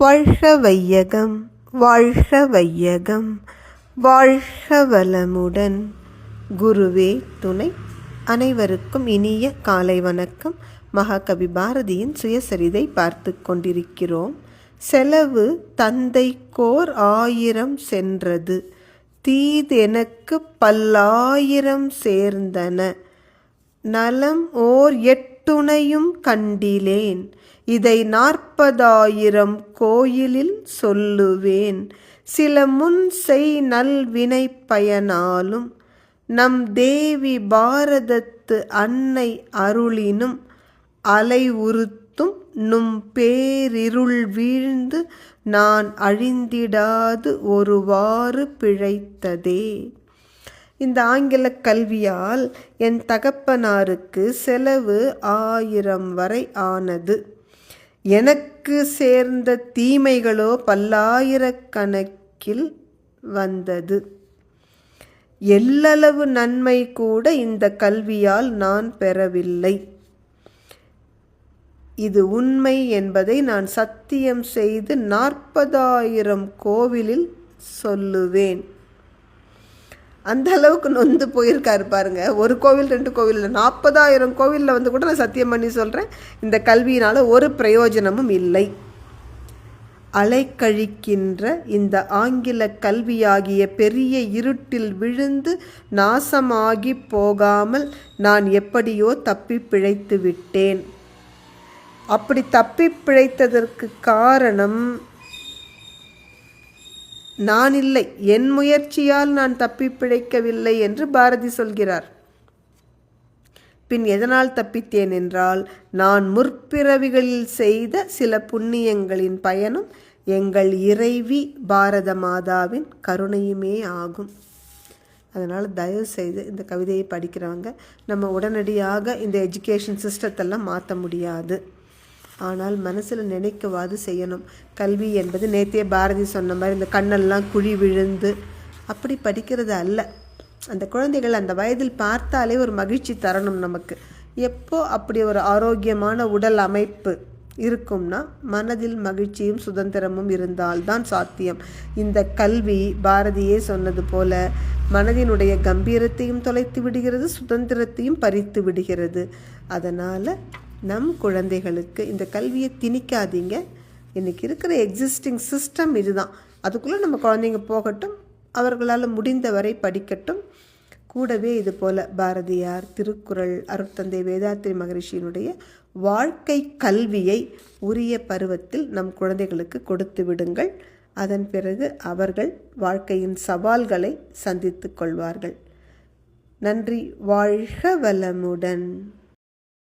வாழ்க வையகம் வாழ்க வையகம் வாழ்க வளமுடன். குருவே துணை அனைவருக்கும் இனிய காலை வணக்கம். மகாகவி பாரதியின் சுயசரிதை பார்த்து கொண்டிருக்கிறோம். செலவு தந்தைக்கோர் ஆயிரம் சென்றது தீதெனக்கு பல்லாயிரம் சேர்ந்தன. நலம் ஓர் எட்டுணையும் கண்டிலேன். இதை நாற்பதாயிரம் கோயிலில் சொல்லுவேன். சில முன் செய் நல்வினை பயனாலும் நம் தேவி பாரதத்து அன்னை அருளினும் அலை உறுத்தும் நும் பேரிருள் வீழ்ந்து நான் அழிந்திடாது ஒருவாறு பிழைத்ததே. இந்த ஆங்கில கல்வியால் என் தகப்பனாருக்கு செலவு ஆயிரம் வரை ஆனது. எனக்கு சேர்ந்த தீமைகளோ பல்லாயிரக்கணக்கில் வந்தது. எல்லளவு நன்மை கூட இந்த கல்வியால் நான் பெறவில்லை. இது உண்மை என்பதை நான் சத்தியம் செய்து நாற்பதாயிரம் கோவிலில் சொல்லுவேன். அந்த அளவுக்கு நொந்து போயிருக்காரு பாருங்க. ஒரு கோவில் ரெண்டு கோவிலில். நாற்பதாயிரம் கோவிலில் வந்து கூட நான் சத்தியம் பண்ணி சொல்கிறேன் இந்த கல்வியினால் ஒரு பிரயோஜனமும் இல்லை. அலைக்கழிக்கின்ற இந்த ஆங்கில கல்வியாகிய பெரிய இருட்டில் விழுந்து நாசமாகி போகாமல் நான் எப்படியோ தப்பி பிழைத்து விட்டேன். அப்படி தப்பி பிழைத்ததற்கு காரணம் நான் இல்லை என் முயற்சியால் நான் தப்பி பிழைக்கவில்லை என்று பாரதி சொல்கிறார். பின் எதனால் தப்பித்தேன் என்றால் நான் முற்பிறவிகளில் செய்த சில புண்ணியங்களின் பயனும் எங்கள் இறைவி பாரத மாதாவின் கருணையுமே ஆகும். அதனால் தயவு செய்து இந்த கவிதையை படிக்கிறவங்க நம்ம உடனடியாக இந்த எஜுகேஷன் சிஸ்டத்தெல்லாம் மாற்ற முடியாது. ஆனால் மனசில் நினைக்கவாது செய்யணும். கல்வி என்பது நேற்றே பாரதி சொன்ன மாதிரி இந்த கண்ணெல்லாம் குழி விழுந்து அப்படி படிக்கிறது அல்ல. அந்த குழந்தைகள் அந்த வயதில் பார்த்தாலே ஒரு மகிழ்ச்சி தரணும் நமக்கு. எப்போ அப்படி ஒரு ஆரோக்கியமான உடல் அமைப்பு இருக்கும்னா மனதில் மகிழ்ச்சியும் சுதந்திரமும் இருந்தால்தான் சாத்தியம். இந்த கல்வி பாரதியே சொன்னது போல மனதினுடைய கம்பீரத்தையும் தொலைத்து விடுகிறது சுதந்திரத்தையும் பறித்து விடுகிறது. அதனால் நம் குழந்தைகளுக்கு இந்த கல்வியை திணிக்காதீங்க. இன்றைக்கி இருக்கிற எக்ஸிஸ்டிங் சிஸ்டம் இதுதான். அதுக்குள்ளே நம்ம குழந்தைங்க போகட்டும் அவர்களால் முடிந்தவரை படிக்கட்டும். கூடவே இது போல் பாரதியார் திருக்குறள் அருட்தந்தை வேதாத்திரி மகரிஷியினுடைய வாழ்க்கை கல்வியை உரிய பருவத்தில் நம் குழந்தைகளுக்கு கொடுத்து விடுங்கள். அதன் பிறகு அவர்கள் வாழ்க்கையின் சவால்களை சந்தித்து கொள்வார்கள். நன்றி வாழ்க வளமுடன்.